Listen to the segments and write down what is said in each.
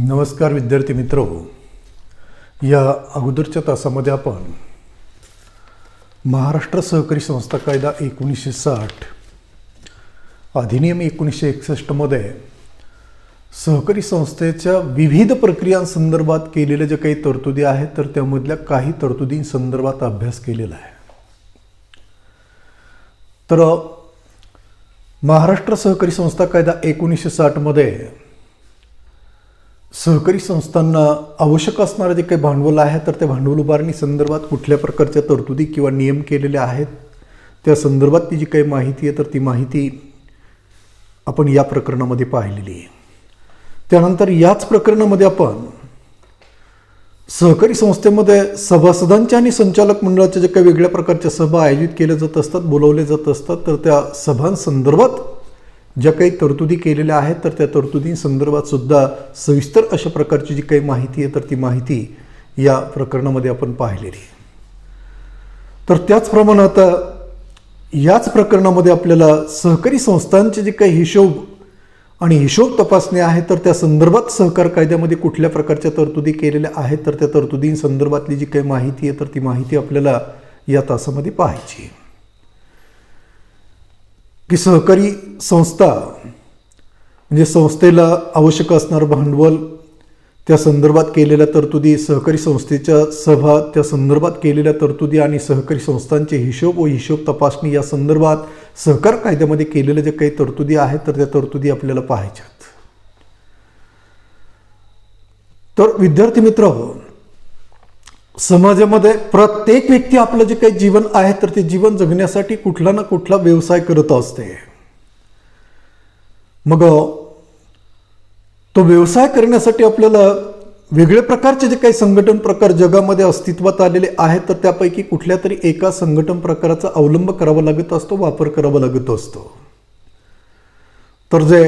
नमस्कार विद्यार्थी मित्र हो. या अगोदरच्या तासामध्ये आपण महाराष्ट्र सहकारी संस्था कायदा एकोणीसशे साठ अधिनियम एकोणीसशे एकसष्टमध्ये सहकारी संस्थेच्या विविध प्रक्रियांसंदर्भात केलेल्या ज्या काही तरतुदी आहेत तर त्यामधल्या काही तरतुदींसंदर्भात अभ्यास केलेला आहे. तर महाराष्ट्र सहकारी संस्था कायदा एकोणीसशे साठमध्ये सहकारी संस्थांना आवश्यक असणारं जे काही भांडवल आहे तर त्या भांडवल उभारणी संदर्भात कुठल्या प्रकारच्या तरतुदी किंवा नियम केलेले आहेत त्या संदर्भात ती जी काही माहिती आहे तर ती माहिती आपण या प्रकरणामध्ये पाहिलेली आहे. त्यानंतर याच प्रकरणामध्ये आपण सहकारी संस्थेमध्ये सभासदांच्या आणि संचालक मंडळाच्या जे काही वेगळ्या प्रकारच्या सभा आयोजित केल्या जात असतात बोलवल्या जात असतात तर त्या सभांसंदर्भात ज्या काही तरतुदी केलेल्या आहेत तर त्या तरतुदींसंदर्भात सुद्धा सविस्तर अशा प्रकारची जी काही माहिती आहे तर ती माहिती या प्रकरणामध्ये आपण पाहिलेली तर त्याचप्रमाणे आता याच प्रकरणामध्ये आपल्याला सहकारी संस्थांचे जे काही हिशोब आणि हिशोब तपासणी आहे तर त्या संदर्भात सहकार कायद्यामध्ये कुठल्या प्रकारच्या तरतुदी केलेल्या आहेत तर त्या तरतुदींसंदर्भातली जी काही माहिती आहे तर ती माहिती आपल्याला या तासामध्ये पाहायची आहे. की सहकारी संस्था म्हणजे संस्थेला आवश्यक असणारं भांडवल त्या संदर्भात केलेल्या तरतुदी सहकारी संस्थेच्या सभा त्या संदर्भात केलेल्या तरतुदी आणि सहकारी संस्थांचे हिशोब व हिशोब तपासणी या संदर्भात सहकार कायद्यामध्ये केलेल्या ज्या काही तरतुदी आहेत तर त्या तरतुदी आपल्याला पाहायच्यात. तर विद्यार्थी मित्र हो समाजामध्ये प्रत्येक व्यक्ती आपलं जे काही जीवन आहे तर ते जीवन जगण्यासाठी कुठला ना कुठला व्यवसाय करत असते. मग तो व्यवसाय करण्यासाठी आपल्याला वेगळ्या प्रकारचे जे काही संघटन प्रकार जगामध्ये अस्तित्वात आलेले आहेत तर त्यापैकी कुठल्या तरी एका संघटन प्रकाराचा अवलंब करावा लागत असतो वापर करावा लागत असतो. तर जे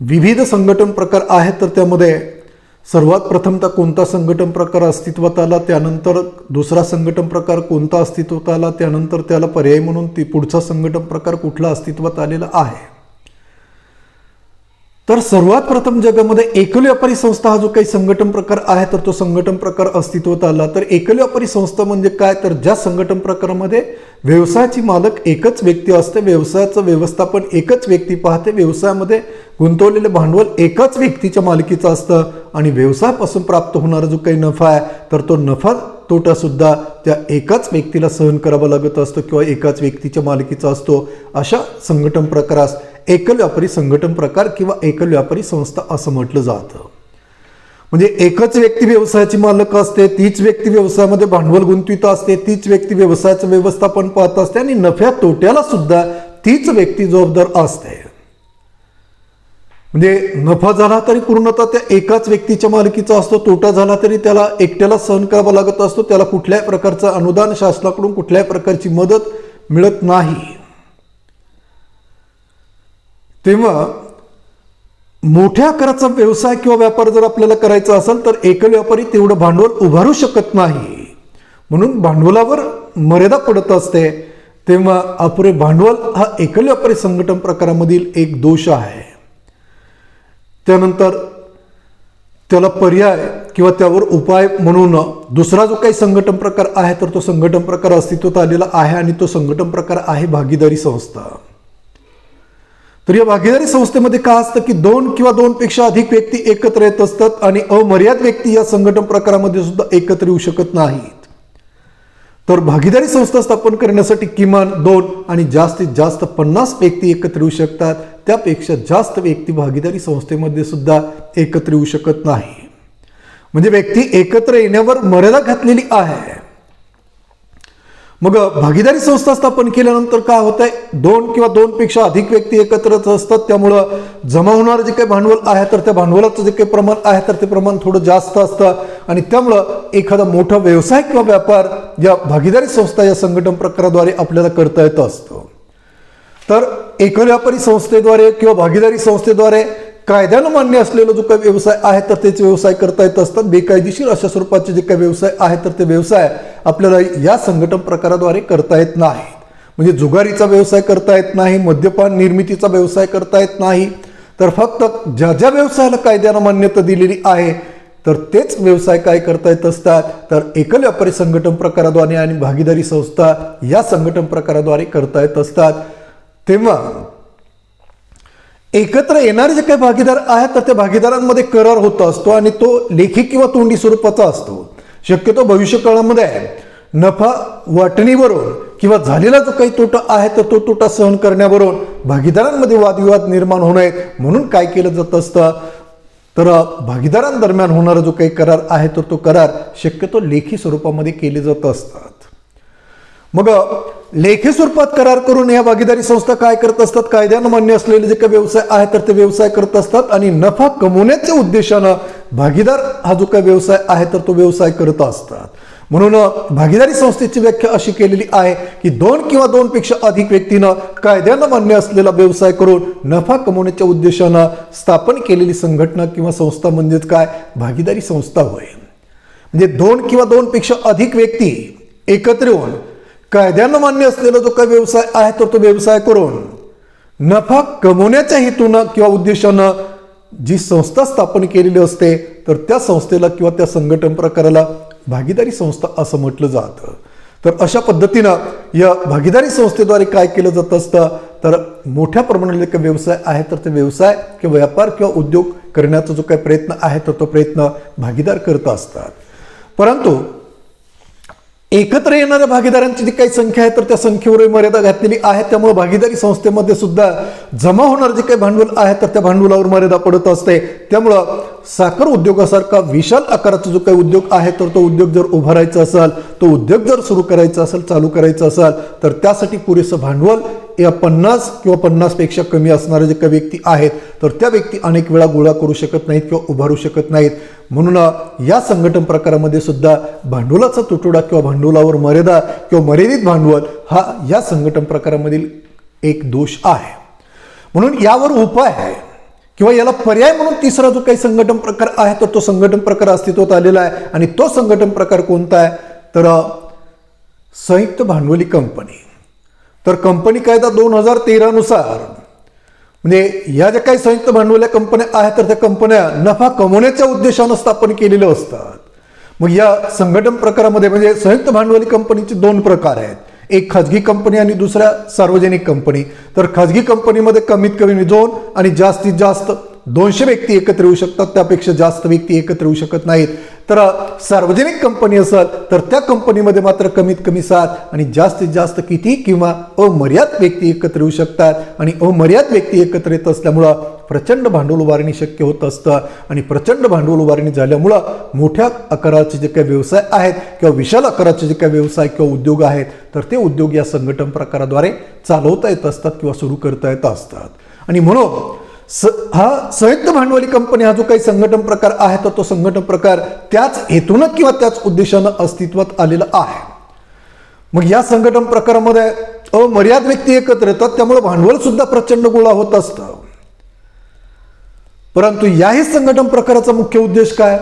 विविध संघटन प्रकार आहेत तर त्यामध्ये सर्वात प्रथमतः कोणता संघटन प्रकार अस्तित्वात आला त्यानंतर दुसरा संघटन प्रकार कोणता अस्तित्वात आला त्यानंतर त्याला पर्याय म्हणून ती पुढचा संघटन प्रकार कुठला अस्तित्वात आलेला आहे? तर सर्वात प्रथम जगामध्ये एकल व्यापारी संस्था हा जो काही संघटन प्रकार आहे तर तो संघटन प्रकार अस्तित्वात आला. तर एकल व्यापारी संस्था म्हणजे काय? तर ज्या संघटन प्रकारामध्ये व्यवसायाची मालक एकच व्यक्ती असते व्यवसायाचं व्यवस्थापन एकच व्यक्ती पाहते व्यवसायामध्ये गुंतवलेलं भांडवल एकाच व्यक्तीच्या मालकीचं असतं आणि व्यवसायापासून प्राप्त होणारा जो काही नफा आहे तर तो नफा तोटासुद्धा त्या एकाच व्यक्तीला सहन करावा लागत असतो किंवा एकाच व्यक्तीच्या मालकीचा असतो. अशा संघटन प्रकारास एकल व्यापारी संघटन प्रकार किंवा एकल व्यापारी संस्था असं म्हटलं जातं. म्हणजे एकच व्यक्ती व्यवसायाची मालक असते तीच व्यक्ती व्यवसायामध्ये भांडवल गुंतवित असते तीच व्यक्ती व्यवसायाचं व्यवस्थापन पाहत असते आणि नफ्या तोट्याला सुद्धा तीच व्यक्ती जबाबदार असते. म्हणजे नफा झाला तरी पूर्णतः त्या एकाच व्यक्तीच्या मालकीचा असतो तोटा झाला तरी त्याला एकट्याला सहन करावा लागत असतो त्याला कुठल्याही प्रकारचं अनुदान शासनाकडून कुठल्याही प्रकारची मदत मिळत नाही. तेव्हा मोठ्या आकाराचा व्यवसाय किंवा व्यापार जर आपल्याला करायचा असेल तर एकल व्यापारी तेवढं भांडवल उभारू शकत नाही. म्हणून भांडवलावर मर्यादा पडत असते. तेव्हा अपुरे भांडवल हा एकल व्यापारी संघटन प्रकारामधील एक दोष आहे. त्यानंतर त्याला पर्याय किंवा त्यावर उपाय म्हणून दुसरा जो काही संघटन प्रकार आहे तर तो संघटन प्रकार अस्तित्वात आलेला आहे आणि तो संघटन प्रकार आहे भागीदारी संस्था. तर या भागीदारी संस्थेमध्ये काय असतं की दोन किंवा दोनपेक्षा अधिक व्यक्ती एकत्र येत असतात आणि अमर्याद व्यक्ती या संघटन प्रकारामध्ये सुद्धा एकत्र येऊ शकत नाहीत. तर भागीदारी संस्था स्थापन करण्यासाठी किमान दोन आणि जास्तीत जास्त पन्नास व्यक्ती एकत्र येऊ शकतात. त्यापेक्षा जास्त व्यक्ती भागीदारी संस्थेमध्ये सुद्धा एकत्र येऊ शकत नाही. म्हणजे व्यक्ती एकत्र येण्यावर मर्यादा घातलेली आहे. मग भागीदारी संस्था स्थापन केल्यानंतर काय होत आहे दोन किंवा दोनपेक्षा अधिक व्यक्ती एकत्रच असतात. त्यामुळं जमा होणारं जे काही भांडवल आहे तर त्या भांडवलाचं जे काही प्रमाण आहे तर ते प्रमाण थोडं जास्त असतं. आणि त्यामुळं एखादा मोठा व्यवसाय किंवा व्यापार या भागीदारी संस्था या संघटन प्रकाराद्वारे आपल्याला करता येत असतं. तर एकल व्यापारी संस्थेद्वारे किंवा भागीदारी संस्थेद्वारे कायद्यानं मान्य असलेला जो काही व्यवसाय आहे तर त्याचे व्यवसाय करता येत असतात. बेकायदेशीर अशा स्वरूपाचे जे काही व्यवसाय आहेत तर ते व्यवसाय आपल्याला या संघटन प्रकाराद्वारे करता येत नाहीत म्हणजे जुगारीचा व्यवसाय करता येत नाही मद्यपान निर्मितीचा व्यवसाय करता येत नाही. तर फक्त ज्या ज्या व्यवसायाला कायद्यानं मान्यता दिलेली आहे तर तेच व्यवसाय काय करता येत असतात? तर एकल व्यापारी संघटन प्रकाराद्वारे आणि भागीदारी संस्था या संघटन प्रकाराद्वारे करता येत असतात. तेव्हा एकत्र येणारे जे काही भागीदार आहेत तर त्या भागीदारांमध्ये करार होत असतो आणि तो लेखी किंवा तोंडी स्वरूपाचा असतो. शक्यतो भविष्य काळामध्ये नफा वाटणीवरून किंवा झालेला जो काही तोटा आहे तर तो तोटा सहन करण्यावरून भागीदारांमध्ये वादविवाद निर्माण होऊ नयेत. म्हणून काय केलं जात असतं? तर भागीदारांदरम्यान होणारा जो काही करार आहे तर तो करार शक्यतो लेखी स्वरूपामध्ये केले जात असतात. मग लेखी स्वरूपात करार करून या भागीदारी संस्था काय करत असतात? कायद्यानं मान्य असलेले जे काही व्यवसाय आहे तर ते व्यवसाय करत असतात आणि नफा कमवण्याच्या उद्देशानं भागीदार हा जो काही व्यवसाय आहे तर तो व्यवसाय करत असतात. म्हणून भागीदारी संस्थेची व्याख्या अशी केलेली आहे की दोन किंवा दोनपेक्षा अधिक व्यक्तीनं कायद्यानं मान्य असलेला व्यवसाय करून नफा कमवण्याच्या उद्देशानं स्थापन केलेली संघटना किंवा संस्था म्हणजेच काय? भागीदारी संस्था होय. म्हणजे दोन किंवा दोनपेक्षा अधिक व्यक्ती एकत्र येऊन कायद्यानं मान्य असलेला जो काही व्यवसाय आहे तर तो व्यवसाय करून नफा कमवण्याच्या हेतूनं किंवा उद्देशानं जी संस्था स्थापन केलेली असते तर त्या संस्थेला किंवा त्या संघटन प्रकाराला भागीदारी संस्था असं म्हटलं जातं. तर अशा पद्धतीनं या भागीदारी संस्थेद्वारे काय केलं जात असतं तर मोठ्या प्रमाणात काही व्यवसाय आहे तर ते व्यवसाय किंवा व्यापार किंवा उद्योग करण्याचा जो काही प्रयत्न आहे तर तो प्रयत्न भागीदार करत असतात. परंतु एकत्र येणाऱ्या भागीदारांची जी काही संख्या आहे तर त्या संख्येवर मर्यादा घातलेली आहे. त्यामुळे भागीदारी संस्थेमध्ये सुद्धा जमा होणार जे काही भांडवल आहे तर त्या भांडवलावर मर्यादा पडत असते. त्यामुळं साखर उद्योगासारखा विशाल आकाराचा जो काही उद्योग आहे तर तो उद्योग जर उभारायचा असेल तो उद्योग जर सुरू करायचा असेल चालू करायचा असेल तर त्यासाठी पुरेसं भांडवल या पन्नास किंवा पन्नासपेक्षा कमी असणारे जे काही व्यक्ती आहेत तर त्या व्यक्ती अनेक वेळा गोळा करू शकत नाहीत किंवा उभारू शकत नाहीत. म्हणून या संघटन प्रकारामध्ये सुद्धा भांडवलाचा तुटवडा किंवा भांडवलावर मर्यादा किंवा मर्यादित भांडवल हा या संघटन प्रकारामधील एक दोष आहे. म्हणून यावर उपाय आहे किंवा याला पर्याय म्हणून तिसरा जो काही संघटन प्रकार आहे तर तो संघटन प्रकार अस्तित्वात आलेला आहे. आणि तो संघटन प्रकार कोणता आहे? तर संयुक्त भांडवली कंपनी. तर कंपनी कायदा दोन हजार तेरानुसार म्हणजे या ज्या काही संयुक्त भांडवल्या कंपन्या आहेत तर त्या कंपन्या नफा कमवण्याच्या उद्देशानं स्थापन केलेल्या असतात. मग या संघटन प्रकारामध्ये म्हणजे संयुक्त भांडवली कंपनीचे दोन प्रकार आहेत. एक खाजगी कंपनी आणि दुसऱ्या सार्वजनिक कंपनी. तर खाजगी कंपनीमध्ये कमीत कमी दोन आणि जास्तीत जास्त दोनशे व्यक्ती एकत्र येऊ शकतात. त्यापेक्षा जास्त व्यक्ती एकत्र येऊ शकत नाहीत. तर सार्वजनिक कंपनी असेल तर त्या कंपनीमध्ये मात्र कमीत कमी सात आणि जास्तीत जास्त किती किंवा अमर्याद व्यक्ती एकत्र येऊ शकतात. आणि अमर्याद व्यक्ती एकत्र येत असल्यामुळं प्रचंड भांडवल उभारणी शक्य होत असतं. आणि प्रचंड भांडवल उभारणी झाल्यामुळं मोठ्या आकाराचे जे काही व्यवसाय आहेत किंवा विशाल आकाराचे जे काही व्यवसाय किंवा उद्योग आहेत तर ते उद्योग या संघटन प्रकाराद्वारे चालवता येत असतात किंवा सुरू करता येत असतात. आणि म्हणून स हा संयुक्त भांडवली कंपनी हा जो काही संघटन प्रकार आहे तर तो संघटन प्रकार त्याच हेतूनं किंवा त्याच उद्देशानं अस्तित्वात आलेला आहे. मग या संघटन प्रकारामध्ये अमर्याद व्यक्ती एकत्र येतात त्यामुळे भांडवल सुद्धा प्रचंड गोळा होत असतं. परंतु याही संघटन प्रकाराचा मुख्य उद्देश काय?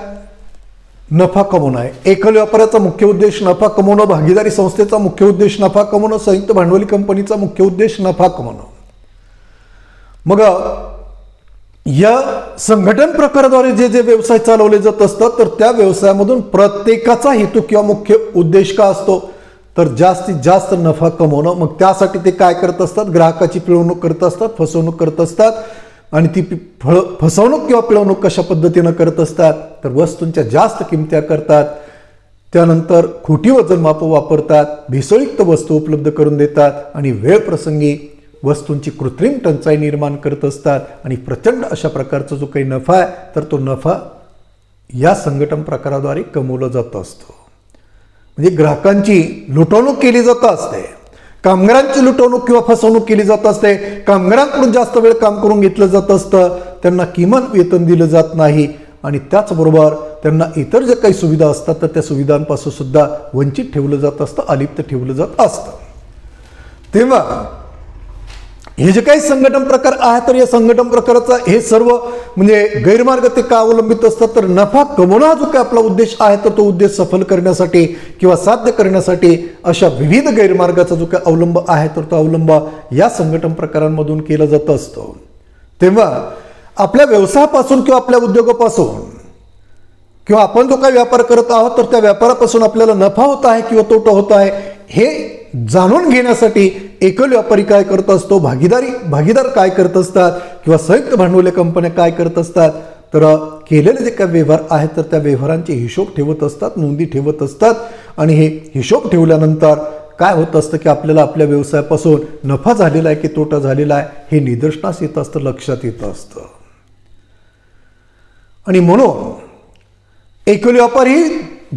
नफा कमवणं आहे. एकल व्यापाराचा मुख्य उद्देश नफा कमवणं भागीदारी संस्थेचा मुख्य उद्देश नफा कमवणं संयुक्त भांडवली कंपनीचा मुख्य उद्देश नफा कमवणं. मग या संघटन प्रकाराद्वारे जे जे व्यवसाय चालवले जात असतात तर त्या व्यवसायामधून प्रत्येकाचा हेतू किंवा मुख्य उद्देश का असतो? तर जास्तीत जास्त नफा कमवणं. मग त्यासाठी ते काय करत असतात? ग्राहकाची पिळवणूक करत असतात फसवणूक करत असतात आणि ती फळ फसवणूक किंवा पिळवणूक कशा पद्धतीनं करत असतात? तर वस्तूंच्या जास्त किमत्या करतात. त्यानंतर खोटी वजनमापं वापरतात भेसळयुक्त वस्तू उपलब्ध करून देतात आणि वेळ प्रसंगी वस्तूंची कृत्रिम टंचाई निर्माण करत असतात आणि प्रचंड अशा प्रकारचा जो काही नफा आहे तर तो नफा या संघटन प्रकाराद्वारे कमवला जात असतो. म्हणजे ग्राहकांची लुटवणूक केली जात असते. कामगारांची लुटवणूक किंवा फसवणूक केली जात असते. कामगारांकडून जास्त वेळ काम करून घेतलं जात असतं. त्यांना किमान वेतन दिलं जात नाही आणि त्याचबरोबर त्यांना इतर ज्या काही सुविधा असतात तर त्या सुविधांपासून सुद्धा वंचित ठेवलं जात असतं अलिप्त ठेवलं जात असतं. तेव्हा हे जे काही संघटन प्रकार आहे तर या संघटन प्रकाराचा हे सर्व म्हणजे गैरमार्ग ते का अवलंबित असतात तर नफा कमवणं हा जो काही आपला उद्देश आहे तर तो उद्देश सफल करण्यासाठी किंवा साध्य करण्यासाठी अशा विविध गैरमार्गाचा जो काही अवलंब आहे तर तो अवलंब या संघटन प्रकारांमधून केला जात असतो. तेव्हा आपल्या व्यवसायापासून किंवा आपल्या उद्योगापासून किंवा आपण जो काही व्यापार करत आहोत तर त्या व्यापारापासून आपल्याला नफा होत आहे किंवा तोटा होत आहे हे जाणून घेण्यासाठी एकल व्यापारी काय करत असतो? भागीदारी भागीदार काय करत असतात? किंवा संयुक्त भांडवली कंपन्या काय करत असतात? तर केलेले जे काही व्यवहार आहेत तर त्या व्यवहारांचे हिशोब ठेवत असतात नोंदी ठेवत असतात. आणि हे हिशोब ठेवल्यानंतर काय होत असतं की आपल्याला आपल्या व्यवसायापासून नफा झालेला आहे की तोटा झालेला आहे हे निदर्शनास येत असतं लक्षात येत असतं. आणि म्हणून एकल व्यापारी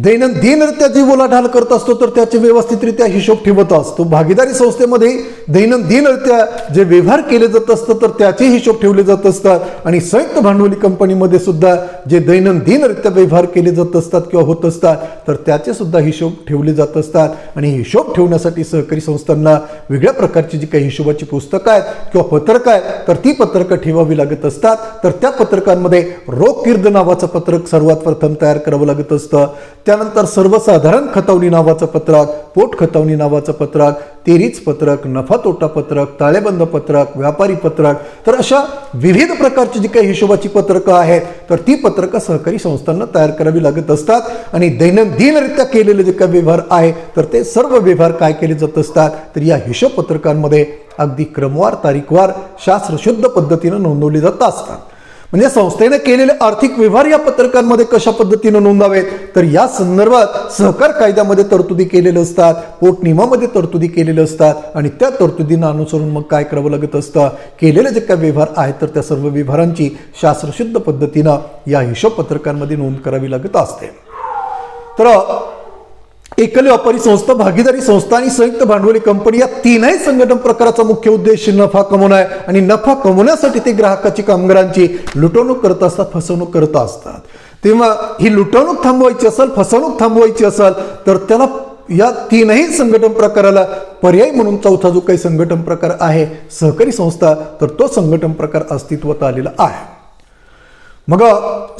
दैनंदिनरित्या जी उलाढाल करत असतो तर त्याचे व्यवस्थितरित्या हिशोब ठेवत असतो. भागीदारी संस्थेमध्ये दैनंदिनरित्या जे व्यवहार केले जात असतं तर त्याचे हिशोब ठेवले जात असतात. आणि संयुक्त भांडवली कंपनीमध्ये सुद्धा जे दैनंदिनरित्या व्यवहार केले जात असतात किंवा होत असतात तर त्याचे सुद्धा हिशोब ठेवले जात असतात. आणि हिशोब ठेवण्यासाठी सहकारी संस्थांना वेगळ्या प्रकारची जी काही हिशोबाची पुस्तकं आहेत किंवा पत्रकं आहेत तर ती पत्रकं ठेवावी लागत असतात. तर त्या पत्रकांमध्ये रोख कीर्द नावाचं पत्रक सर्वात प्रथम तयार करावं लागत असतं. त्यानंतर सर्वसाधारण खतवणी नावाचं पत्रक पोट खतवणी नावाचं पत्रक तेरीच पत्रक नफा तोटा पत्रक ताळेबंद पत्रक व्यापारी पत्रक तर अशा विविध प्रकारची जी काही हिशोबाची पत्रकं आहेत तर ती पत्रकं सहकारी संस्थांना तयार करावी लागत असतात. आणि दैनंदिनरित्या केलेले जे काही व्यवहार आहे तर ते सर्व व्यवहार काय केले जात असतात तर या हिशोब पत्रकांमध्ये अगदी क्रमवार तारीखवार शास्त्रशुद्ध पद्धतीनं नोंदवली जात असतात. म्हणजे संस्थेने केलेले आर्थिक व्यवहार या पत्रकांमध्ये कशा पद्धतीनं नोंदावेत? तर या संदर्भात सहकार कायद्यामध्ये तरतुदी केलेल्या असतात पोटनियमामध्ये तरतुदी केलेल्या असतात आणि त्या तरतुदींना अनुसरून मग काय करावं लागत असतं? केलेले जे काही व्यवहार आहेत तर त्या सर्व व्यवहारांची शास्त्रशुद्ध पद्धतीनं या हिशोब पत्रकांमध्ये नोंद करावी लागत असते. तर एकल व्यापारी संस्था भागीदारी संस्था आणि संयुक्त भांडवली कंपनी या तीनही संघटन प्रकाराचा मुख्य उद्देश नफा कमवणं आहे. आणि नफा कमवण्यासाठी ते ग्राहकाची कामगारांची लुटवणूक करत असतात फसवणूक करत असतात. तेव्हा ही लुटवणूक थांबवायची असेल फसवणूक थांबवायची असेल तर त्याला या तीनही संघटन प्रकाराला पर्याय म्हणून चौथा जो काही संघटन प्रकार आहे सहकारी संस्था तर तो संघटन प्रकार अस्तित्वात आलेला आहे. मग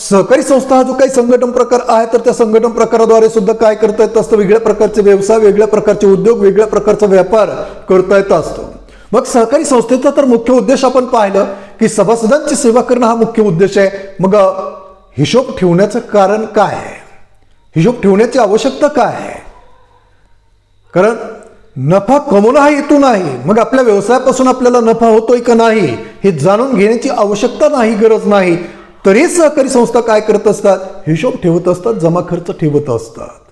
सहकारी संस्था हा जो काही संघटन प्रकार आहे तर त्या संघटन प्रकाराद्वारे सुद्धा काय करता येत असतं वेगळ्या प्रकारचे व्यवसाय वेगळ्या प्रकारचे उद्योग वेगळ्या प्रकारचा व्यापार करता येत असतो. मग सहकारी संस्थेचा तर मुख्य उद्देश आपण पाहिलं की सभासदांची सेवा करणं हा मुख्य उद्देश आहे. मग हिशोब ठेवण्याचं कारण काय आहे? हिशोब ठेवण्याची आवश्यकता काय आहे? कारण नफा कमवणं हा हेतू नाही. मग आपल्या व्यवसायापासून आपल्याला नफा होतोय का नाही हे जाणून घेण्याची आवश्यकता नाही गरज नाही. तरी सहकारी संस्था काय करत असतात? हिशोब ठेवत असतात जमा खर्च ठेवत असतात.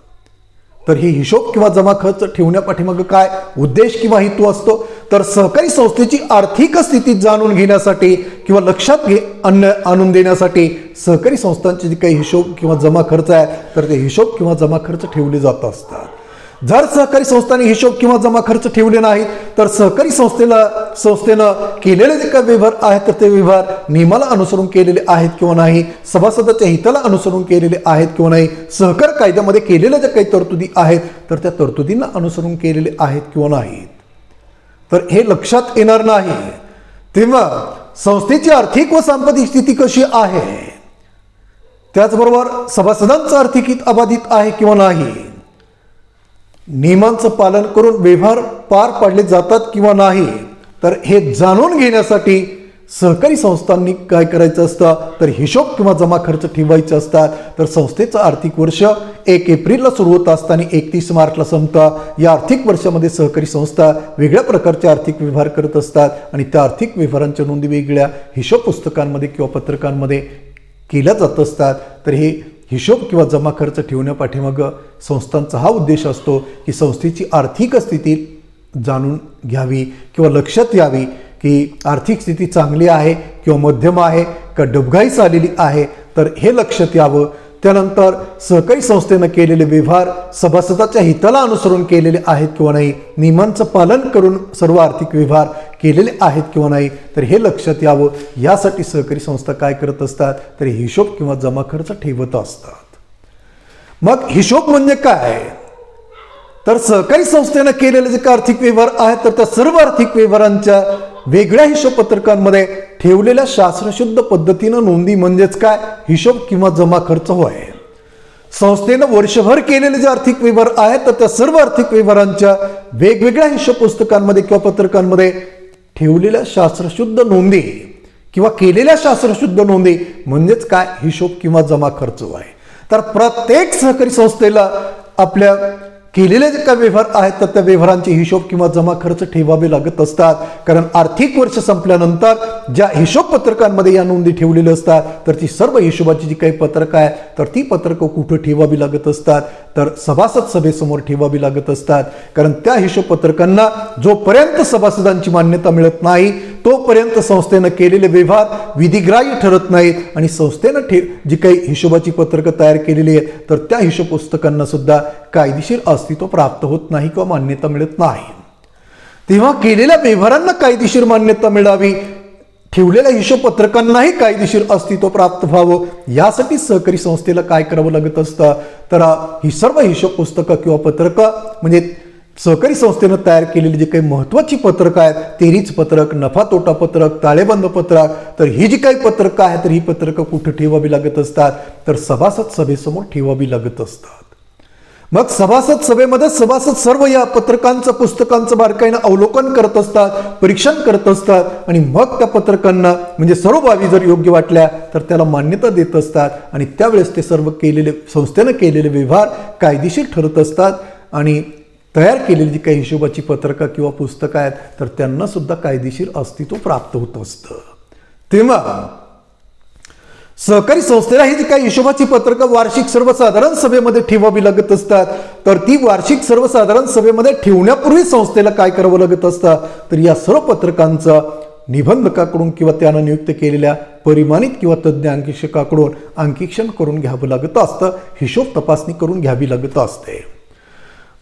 तर ही हिशोब किंवा जमा खर्च ठेवण्यापाठीमागं काय उद्देश किंवा हेतू असतो? तर सहकारी संस्थेची आर्थिक स्थिती जाणून घेण्यासाठी किंवा लक्षात घे अन्न आणून देण्यासाठी सहकारी संस्थांचे जे काही हिशोब किंवा जमा खर्च आहे तर ते हिशोब किंवा जमा खर्च ठेवले जात असतात. जर सहकारी संस्थांनी हिशोब किंवा जमा खर्च ठेवले नाहीत तर सहकारी संस्थेला संस्थेनं केलेले जे काही व्यवहार आहेत तर ते व्यवहार नियमाला अनुसरून केलेले आहेत किंवा नाही सभासदाच्या हिताला अनुसरून केलेले आहेत किंवा नाही सहकार कायद्यामध्ये केलेल्या ज्या काही तरतुदी आहेत तर त्या तरतुदींना अनुसरून केलेले आहेत किंवा नाहीत. तर हे लक्षात येणार नाही. तेव्हा संस्थेची आर्थिक व सांपत्तिक स्थिती कशी आहे? त्याचबरोबर सभासदांचं आर्थिक हित अबाधित आहे किंवा नाही? नियमांचं पालन करून व्यवहार पार पाडले जातात किंवा नाही तर हे जाणून घेण्यासाठी सहकारी संस्थांनी काय करायचं असतं? तर हिशोब किंवा जमा खर्च ठेवायचे असतात. तर संस्थेचं आर्थिक वर्ष एक एप्रिलला सुरू होत असताना एकतीस मार्चला संपतं. या आर्थिक वर्षामध्ये सहकारी संस्था वेगळ्या प्रकारचे आर्थिक व्यवहार करत असतात आणि त्या आर्थिक व्यवहारांच्या नोंदी वेगळ्या हिशोब पुस्तकांमध्ये किंवा पत्रकांमध्ये केल्या जात असतात. तर हे हिशोब किंवा जमा खर्च ठेवण्यापाठीमागं संस्थांचा हा उद्देश असतो की संस्थेची आर्थिक स्थिती जाणून घ्यावी किंवा लक्षात यावी की आर्थिक स्थिती चांगली आहे किंवा मध्यम आहे का डबघाईस आलेली आहे. तर हे लक्षात यावं. त्यानंतर सहकारी संस्थेनं केलेले व्यवहार सभासदाच्या हिताला अनुसरून केलेले आहेत किंवा नाही नियमांचं पालन करून सर्व आर्थिक व्यवहार केलेले आहेत किंवा नाही तर हे लक्षात यावं. यासाठी सहकारी संस्था काय करत असतात तर हिशोब किंवा जमा खर्च ठेवत असतात. मग हिशोब म्हणजे काय? तर सहकारी संस्थेनं केलेले जे आर्थिक व्यवहार आहेत तर त्या सर्व आर्थिक व्यवहारांच्या वेगळ्या हिशोब पत्रकांमध्ये ठेवलेल्या शास्त्रशुद्ध पद्धतीनं नोंदी म्हणजेच काय? हिशोब किंवा जमा खर्च होय. संस्थेनं वर्षभर केलेले जे आर्थिक व्यवहार आहेत तर त्या सर्व आर्थिक व्यवहारांच्या वेगवेगळ्या हिशोब पुस्तकांमध्ये किंवा पत्रकांमध्ये ठेवलेल्या शास्त्रशुद्ध नोंदी किंवा केलेल्या शास्त्रशुद्ध नोंदी म्हणजेच काय? हिशोब किंवा जमा खर्च आहे तर प्रत्येक सहकारी संस्थेला आपल्या केलेले जे काही व्यवहार आहेत तर त्या व्यवहारांचे हिशोब किंवा जमा खर्च ठेवावे लागत असतात. कारण आर्थिक वर्ष संपल्यानंतर ज्या हिशोब पत्रकांमध्ये या नोंदी ठेवलेल्या असतात तर ती सर्व हिशोबाची जी काही पत्रकं आहे तर ती पत्रकं कुठं ठेवावी लागत असतात? तर सभासद सभेसमोर ठेवावी लागत असतात. कारण त्या हिशोब पत्रकांना जोपर्यंत सभासदांची मान्यता मिळत नाही तोपर्यंत संस्थेनं केलेले व्यवहार विधिग्राह्य ठरत नाहीत आणि संस्थेनं ठे जी काही हिशोबाची पत्रकं तयार केलेली आहेत तर त्या हिशोब पुस्तकांना सुद्धा कायदेशीर अस्तित्व प्राप्त होत नाही किंवा मान्यता मिळत नाही. तेव्हा केलेल्या व्यवहारांना कायदेशीर मान्यता मिळावी ठेवलेल्या हिशोब पत्रकांनाही कायदेशीर अस्तित्व प्राप्त व्हावं यासाठी सहकारी संस्थेला काय करावं लागत असतं? तर ही सर्व हिशोब पुस्तकं किंवा पत्रकं म्हणजे सहकारी संस्थेनं तयार केलेली जी काही महत्त्वाची पत्रकं आहेत तेरीच पत्रक नफा तोटा पत्रक ताळेबंद पत्रक तर ही जी काही पत्रकं आहेत तर ही पत्रकं कुठं ठेवावी लागत असतात? तर सभासद सभेसमोर ठेवावी लागत असतात. मग सभासद सभेमध्ये सभासद सर्व या पत्रकांचं पुस्तकांचं बारकाईनं अवलोकन करत असतात परीक्षण करत असतात आणि मग त्या पत्रकांना म्हणजे सर्व बाबी जर योग्य वाटल्या तर त्याला मान्यता देत असतात आणि त्यावेळेस ते सर्व केलेले संस्थेनं केलेले व्यवहार कायदेशीर ठरत असतात आणि तयार केलेली जी काही हिशोबाची पत्रकं किंवा पुस्तकं आहेत तर त्यांना सुद्धा कायदेशीर अस्तित्व प्राप्त होत असतं. तेव्हा सहकारी संस्थेला ही जी काही हिशोबाची पत्रकं वार्षिक सर्वसाधारण सभेमध्ये ठेवावी लागत असतात तर ती वार्षिक सर्वसाधारण सभेमध्ये ठेवण्यापूर्वी संस्थेला काय करावं लागत असतं? तर या सर्व पत्रकांचं निबंधकाकडून किंवा त्यानं नियुक्त केलेल्या परिमाणित किंवा तज्ज्ञ अंकिक्षकाकडून अंकीक्षण करून घ्यावं लागत असतं हिशोब तपासणी करून घ्यावी लागत असते.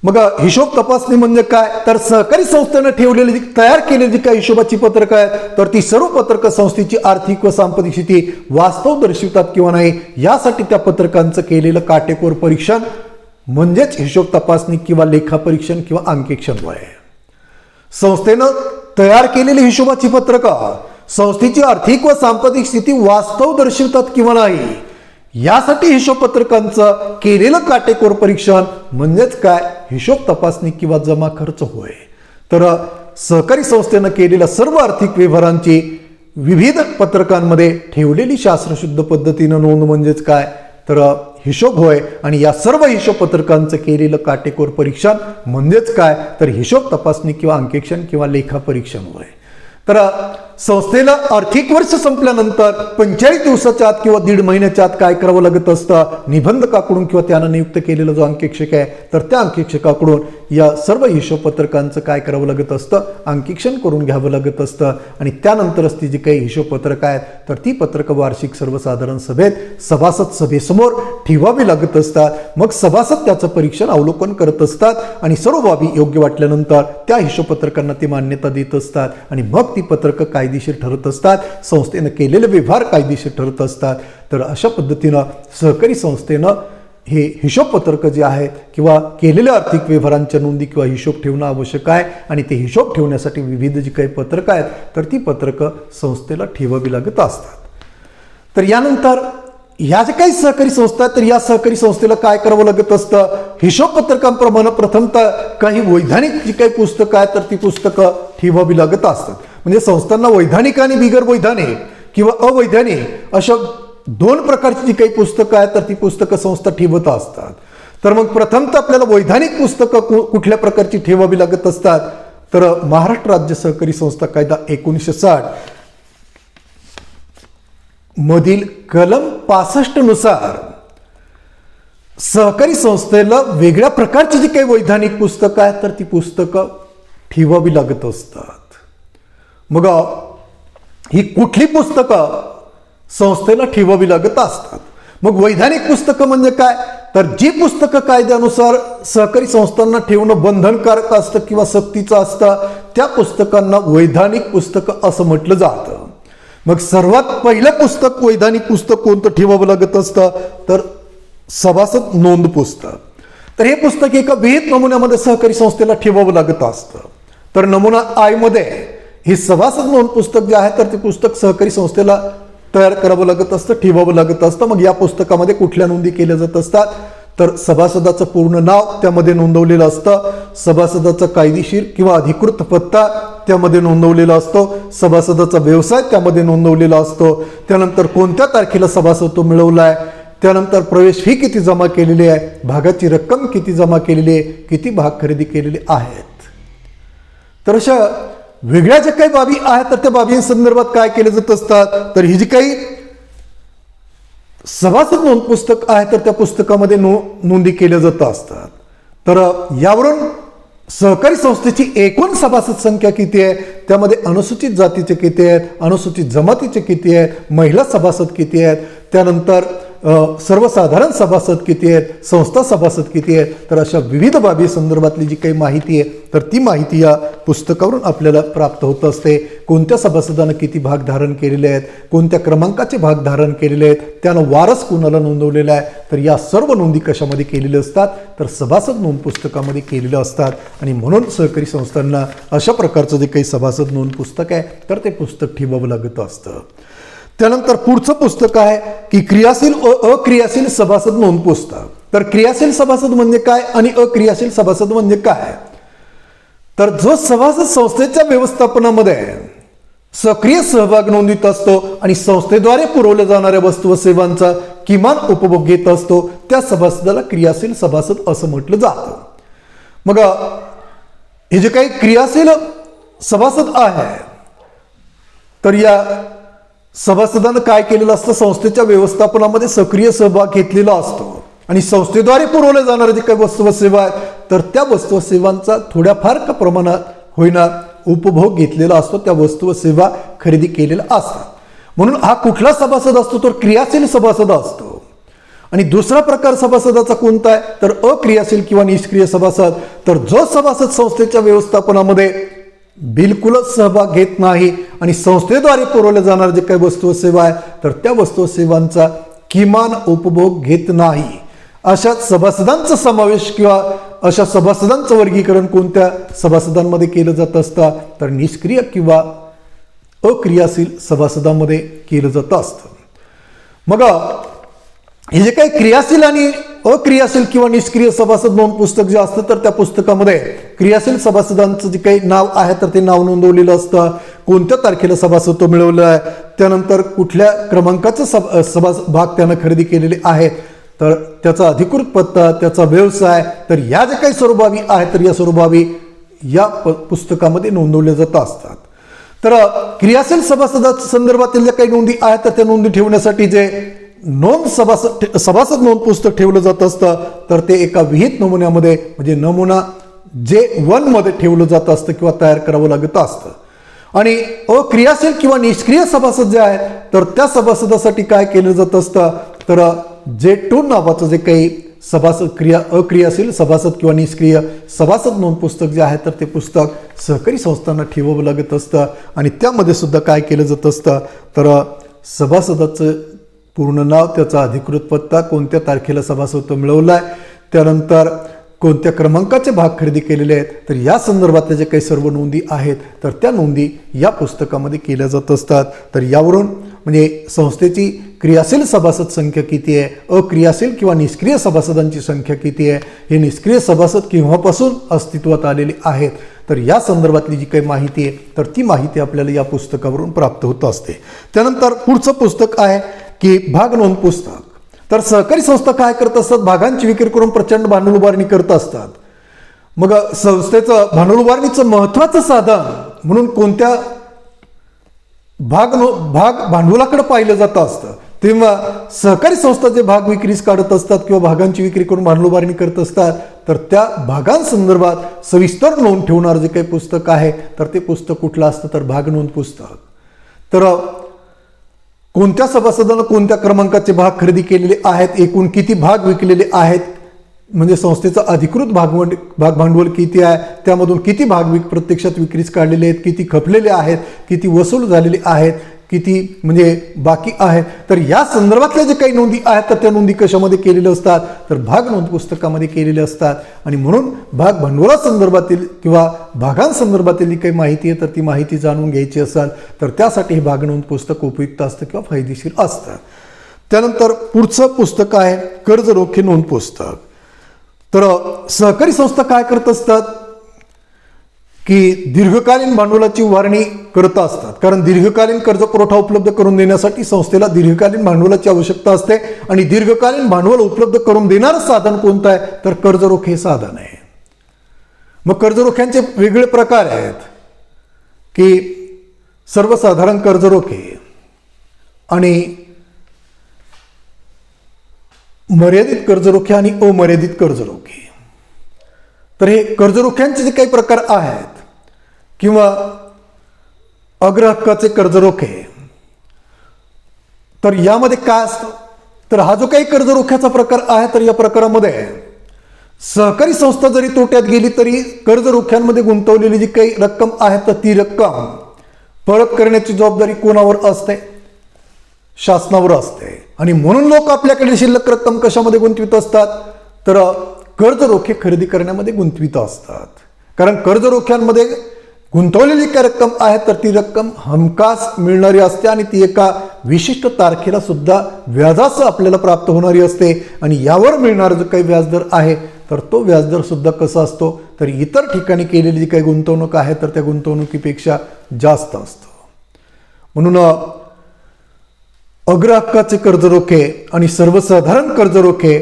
मग हिशोब तपासणी म्हणजे काय? तर सहकारी संस्थेनं ठेवलेली जी तयार केलेली जी हिशोबाची पत्रकं आहेत तर ती सर्व पत्रकं संस्थेची आर्थिक व सांपदिक स्थिती वास्तव दर्शवितात किंवा नाही यासाठी त्या पत्रकांचं केलेलं काटेकोर परीक्षण म्हणजेच हिशोब तपासणी किंवा लेखापरीक्षण किंवा अंकेक्षण आहे संस्थेनं तयार केलेली हिशोबाची पत्रकं संस्थेची आर्थिक व सांपत्तिक स्थिती वास्तव दर्शवतात किंवा नाही यासाठी हिशोबपत्रकांचं केलेलं काटेकोर परीक्षण म्हणजेच काय? हिशोब तपासणी किंवा जमा खर्च होय. तर सहकारी संस्थेनं केलेल्या सर्व आर्थिक व्यवहारांची विविध पत्रकांमध्ये ठेवलेली शास्त्रशुद्ध पद्धतीनं नोंद म्हणजेच काय? तर हिशोब होय आणि या सर्व हिशोब पत्रकांचं केलेलं काटेकोर परीक्षण म्हणजेच काय? तर हिशोब तपासणी किंवा अंकेक्षण किंवा लेखा परीक्षण होय. तर संस्थेला आर्थिक वर्ष संपल्यानंतर पंचेचाळीस दिवसाच्या आत किंवा दीड महिन्याच्या आत काय करावं लागत असतं निबंधकाकडून किंवा त्यानं नियुक्त केलेला जो अंकेक्षक आहे तर त्या अंकेक्षकाकडून या सर्व हिशोब पत्रकांचं काय करावं लागत असतं अंकिक्षण करून घ्यावं लागत असतं. आणि त्यानंतरच ती जी काही हिशोबपत्रकं आहेत तर ती पत्रकं वार्षिक सर्वसाधारण सभेत सभासद सभेसमोर ठेवावी लागत असतात. मग सभासद त्याचं परीक्षण अवलोकन करत असतात आणि सर्व बाबी योग्य वाटल्यानंतर त्या हिशोबपत्रकांना ते ती मान्यता देत असतात. आणि मग ती पत्रकं कायदेशीर ठरत असतात. संस्थेनं केलेले व्यवहार कायदेशीर ठरत असतात. तर अशा पद्धतीनं सहकारी संस्थेनं हे हिशोबपत्रकं जे आहेत किंवा केलेल्या आर्थिक व्यवहारांच्या नोंदी किंवा हिशोब ठेवणं आवश्यक आहे आणि ते हिशोब ठेवण्यासाठी विविध जी काही पत्रकं आहेत तर ती पत्रकं संस्थेला ठेवावी लागत असतात. तर यानंतर ह्या ज्या काही सहकारी संस्था आहेत तर या सहकारी संस्थेला काय करावं लागत असतं? हिशोब पत्रकांप्रमाणे प्रथमतः काही वैधानिक जी काही पुस्तकं आहेत तर ती पुस्तकं ठेवावी लागत असतात. म्हणजे संस्थांना वैधानिक आणि बिगर वैधानिक किंवा अवैधानिक अशा दोन प्रकारची जी काही पुस्तकं आहेत तर ती पुस्तकं संस्था ठेवत असतात. तर मग प्रथमतः आपल्याला वैधानिक पुस्तकं कुठल्या प्रकारची ठेवावी लागत असतात? तर महाराष्ट्र राज्य सहकारी संस्था कायदा एकोणीसशे साठ मधील कलम पासष्टनुसार सहकारी संस्थेला वेगळ्या प्रकारची जी काही वैधानिक पुस्तकं आहेत तर ती पुस्तकं ठेवावी लागत असतात. मग ही कुठली पुस्तकं संस्थेला ठेवावी लागत असतात? मग वैधानिक पुस्तकं म्हणजे काय? तर जी पुस्तकं कायद्यानुसार सहकारी संस्थांना ठेवणं बंधनकारक असतं किंवा सक्तीचं असतं त्या पुस्तकांना वैधानिक पुस्तकं असं म्हटलं जातं. मग सर्वात पहिलं पुस्तक वैधानिक पुस्तक कोणतं ठेवावं लागत असतं? तर सभासद नोंद पुस्तक. तर हे पुस्तक एका विहित नमुन्यामध्ये सहकारी संस्थेला ठेवावं लागत असतं. तर नमुना आयमध्ये हे सभासद नोंद पुस्तक जे आहे तर ते पुस्तक सहकारी संस्थेला तयार करावं लागत असतं ठेवावं लागत असतं. मग या पुस्तकामध्ये कुठल्या नोंदी केल्या जात असतात? तर सभासदाचं पूर्ण नाव त्यामध्ये नोंदवलेलं असतं. सभासदाचा कायदेशीर किंवा अधिकृत पत्ता त्यामध्ये नोंदवलेला असतो. सभासदाचा व्यवसाय त्यामध्ये नोंदवलेला असतो. त्यानंतर कोणत्या तारखेला सभासद तो मिळवला आहे त्यानंतर प्रवेश फी किती जमा केलेली आहे? भागाची रक्कम किती जमा केलेली आहे? किती भाग खरेदी केलेले आहेत? तर अशा वेगळ्या ज्या काही बाबी आहेत तर त्या बाबींसंदर्भात काय केले जात असतात? तर ही जी काही सभासद नोंद पुस्तक आहे तर त्या पुस्तकामध्ये नो नोंदी केल्या जात असतात. तर यावरून सहकारी संस्थेची एकूण सभासद संख्या किती आहे? त्यामध्ये अनुसूचित जातीचे किती आहेत? अनुसूचित जमातीचे किती आहेत? महिला सभासद किती आहेत? त्यानंतर सर्वसाधारण सभासद किती आहेत संस्था सभासद किती आहेत तर अशा विविध बाबी संदर्भातली जी काही माहिती आहे तर ती माहिती या पुस्तकावरून आपल्याला प्राप्त होत असते. कोणत्या सभासदानं किती भाग धारण केलेले आहेत कोणत्या क्रमांकाचे भाग धारण केलेले आहेत त्यानं वारस कुणाला नोंदवलेला आहे तर या सर्व नोंदी कशामध्ये केलेल्या असतात तर सभासद नोंद पुस्तकामध्ये केलेल्या असतात. आणि म्हणून सहकारी संस्थांना अशा प्रकारचं जे काही सभासद नोंद पुस्तक आहे तर ते पुस्तक ठेवावं लागत असतं. त्यानंतर पुढचं पुस्तक आहे की क्रियाशील व अक्रियाशील सभासद म्हणून पुस्तक. तर क्रियाशील सभासद म्हणजे काय आणि अक्रियाशील सभासद म्हणजे काय? तर जो सभासद संस्थेच्या व्यवस्थापनामध्ये सक्रिय सहभाग नोंदीत असतो आणि संस्थेद्वारे पुरवल्या जाणाऱ्या वस्तू व सेवांचा किमान उपभोग घेत असतो त्या सभासदाला क्रियाशील सभासद असं म्हटलं जातं. मग हे जे काही क्रियाशील सभासद आहे तर या सभासदानं काय केलेलं असतं? संस्थेच्या व्यवस्थापनामध्ये सक्रिय सहभाग घेतलेला असतो. आणि संस्थेद्वारे पुरवल्या जाणाऱ्या जे काही वस्तू व सेवा आहेत तर त्या वस्तू व सेवांचा थोड्याफार का प्रमाणात होईना उपभोग घेतलेला असतो. त्या वस्तू व सेवा खरेदी केलेल्या असतात. म्हणून हा कुठला सभासद असतो? तर क्रियाशील सभासद असतो. आणि दुसरा प्रकार सभासदाचा कोणता आहे? तर अक्रियाशील किंवा निष्क्रिय सभासद. तर जो सभासद संस्थेच्या व्यवस्थापनामध्ये बिलकुलच सहभाग घेत नाही आणि संस्थेद्वारे पुरवल्या जाणाऱ्या जे काही वस्तू सेवा आहे तर त्या वस्तू सेवांचा किमान उपभोग घेत नाही. अशा सभासदांचा समावेश किंवा अशा सभासदांचं वर्गीकरण कोणत्या सभासदांमध्ये केलं जात असतं तर निष्क्रिय किंवा अक्रियाशील सभासदांमध्ये केलं जात असतं. मग हे जे काही क्रियाशील आणि अक्रियाशील किंवा निष्क्रिय सभासद नोंद पुस्तक जे असतं तर त्या पुस्तकामध्ये क्रियाशील सभासदांचं जे काही नाव आहे तर ते नाव नोंदवलेलं असतं. कोणत्या तारखेला सभासद मिळवलं आहे? त्यानंतर कुठल्या क्रमांकाचं सभा सभा भाग त्यानं खरेदी केलेले आहेत तर त्याचा अधिकृत पत्ता त्याचा व्यवसाय तर या ज्या काही स्वरूपावी आहेत तर या स्वरूपावी या प पुस्तकामध्ये नोंदवल्या जात असतात. तर क्रियाशील सभासदाच्या संदर्भातील ज्या काही नोंदी आहेत तर त्या नोंदी ठेवण्यासाठी जे नोंद सभासद सभासद नोंद पुस्तक ठेवलं जात असतं तर ते एका विहित नमुन्यामध्ये म्हणजे नमुना जे वनमध्ये ठेवलं जात असतं किंवा तयार करावं लागत असतं. आणि अक्रियाशील किंवा निष्क्रिय सभासद जे आहेत तर त्या सभासदासाठी काय केलं जात असतं तर जे टू नावाचं जे काही सभासद क्रिया अक्रियाशील सभासद किंवा निष्क्रिय सभासद नोंद पुस्तक जे आहे तर ते पुस्तक सहकारी संस्थांना ठेवावं लागत असतं. आणि त्यामध्ये सुद्धा काय केलं जात असतं तर सभासदाचं पूर्ण नाव त्याचा अधिकृत पत्ता कोणत्या तारखेला सभासद मिळवलं आहे त्यानंतर कोणत्या क्रमांकाचे भाग खरेदी केलेले आहेत तर या संदर्भातल्या जे काही सर्व नोंदी आहेत तर त्या नोंदी या पुस्तकामध्ये केल्या जात असतात. तर यावरून म्हणजे संस्थेची क्रियाशील सभासद संख्या किती आहे अक्रियाशील किंवा निष्क्रिय सभासदांची संख्या किती आहे हे निष्क्रिय सभासद केव्हापासून अस्तित्वात आलेले आहेत तर या संदर्भातली जी काही माहिती आहे तर ती माहिती आपल्याला या पुस्तकावरून प्राप्त होत असते. त्यानंतर पुढचं पुस्तक आहे की भाग नोंद पुस्तक. तर सहकारी संस्था काय करत असतात? भागांची विक्री करून प्रचंड भांडवल उभारणी करत असतात. मग संस्थेचं भांडवल उभारणीचं महत्वाचं साधन म्हणून कोणत्या भाग नो भाग भांडवलाकडे पाहिलं जात असतं? तेव्हा सहकारी संस्था जे भाग विक्रीस काढत असतात किंवा भागांची विक्री करून भांडवल उभारणी करत असतात तर त्या भागांसंदर्भात सविस्तर नोंद ठेवणारं जे काही पुस्तक आहे तर ते पुस्तक कुठलं असतं? तर भाग नोंद पुस्तक. तर कोणत्या सभासदानं कोणत्या क्रमांकाचे भाग खरेदी केलेले आहेत? एकूण किती भाग विकलेले आहेत? म्हणजे संस्थेचा अधिकृत भागवंड भाग भांडवल किती आहे? त्यामधून किती भाग विक प्रत्यक्षात विक्रीस काढलेले आहेत? किती खपलेले आहेत? किती वसूल झालेले आहेत? किती म्हणजे बाकी आहे. तर या संदर्भातल्या जे काही नोंदी आहेत तर त्या नोंदी कशामध्ये केलेल्या असतात? तर भाग नोंद पुस्तकामध्ये केलेल्या असतात. आणि म्हणून भाग भांडवलासंदर्भातील किंवा भागांसंदर्भातील जी काही माहिती आहे तर ती माहिती जाणून घ्यायची असाल तर त्यासाठी हे भाग नोंद पुस्तक उपयुक्त असतं किंवा फायदेशीर असतं. त्यानंतर पुढचं पुस्तक आहे कर्ज रोखे नोंद पुस्तक. तर सहकारी संस्था काय करत असतात? की दीर्घकालीन भांडवलाची उभारणी करत असतात. कारण दीर्घकालीन कर्ज पुरवठा उपलब्ध करून देण्यासाठी संस्थेला दीर्घकालीन भांडवलाची आवश्यकता असते आणि दीर्घकालीन भांडवल उपलब्ध करून देणारं साधन कोणतं आहे? तर कर्जरोखे हे साधन आहे. मग कर्जरोख्यांचे वेगळे प्रकार आहेत की सर्वसाधारण कर्जरोखे आणि मर्यादित कर्जरोखे आणि अमर्यादित कर्जरोखे. तर हे कर्जरोख्यांचे जे काही प्रकार आहेत किंवा अग्रहक्काचे कर्जरोखे तर यामध्ये काय असतं? तर हा जो काही कर्जरोख्याचा प्रकार आहे तर या प्रकारामध्ये सहकारी संस्था जरी तोट्यात गेली तरी कर्जरोख्यांमध्ये गुंतवलेली जी काही रक्कम आहे तर ती रक्कम परत करण्याची जबाबदारी कोणावर असते? शासनावर असते. आणि म्हणून लोक आपल्याकडे शिल्लक रक्कम कशामध्ये गुंतवित असतात? तर कर्ज रोखे खरेदी करण्यामध्ये गुंतवित असतात. कारण कर्ज रोख्यांमध्ये गुंतवलेली काय रक्कम आहे तर ती रक्कम हमखास मिळणारी असते आणि ती एका विशिष्ट तारखेला सुद्धा व्याजासह आपल्याला प्राप्त होणारी असते. आणि यावर मिळणारा जो काही व्याजदर आहे तर तो व्याजदर सुद्धा कसा असतो? तर इतर ठिकाणी केलेली जी काही गुंतवणूक आहे तर त्या गुंतवणुकीपेक्षा जास्त असतो. म्हणून अग्रहक्काचे कर्जरोखे आणि सर्वसाधारण कर्जरोखे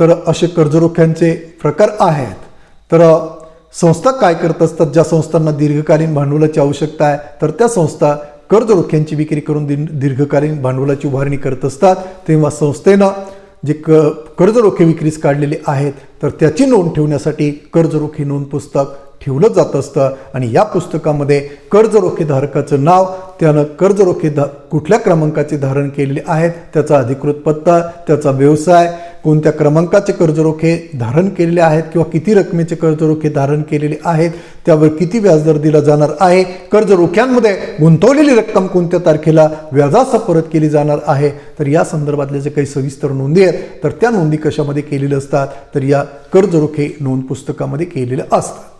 तर असे कर्जरोख्यांचे प्रकार आहेत. तर संस्था काय करत असतात? ज्या संस्थांना दीर्घकालीन भांडवलाची आवश्यकता आहे तर त्या संस्था कर्जरोख्यांची विक्री करून दीर्घ दीर्घकालीन भांडवलाची उभारणी करत असतात. तेव्हा संस्थेनं जे क कर्जरोखे विक्रीस काढलेले आहेत तर त्याची नोंद ठेवण्यासाठी कर्जरोखे नोंद पुस्तक ठेवलं जात असतं. आणि या पुस्तकामध्ये कर्जरोखेधारकाचं नाव त्यानं कर्जरोखे ध कुठल्या क्रमांकाचे धारण केलेले आहेत त्याचा अधिकृत पत्ता त्याचा व्यवसाय कोणत्या क्रमांकाचे कर्जरोखे धारण केलेले आहेत किंवा किती रकमेचे कर्जरोखे धारण केलेले आहेत त्यावर किती व्याजदर दिला जाणार आहे कर्जरोख्यांमध्ये गुंतवलेली रक्कम कोणत्या तारखेला व्याजासह परत केली जाणार आहे तर या संदर्भातल्या जे काही सविस्तर नोंदी आहेत तर त्या नोंदी कशामध्ये केलेल्या असतात तर या कर्जरोखे नोंद पुस्तकामध्ये केलेल्या असतात.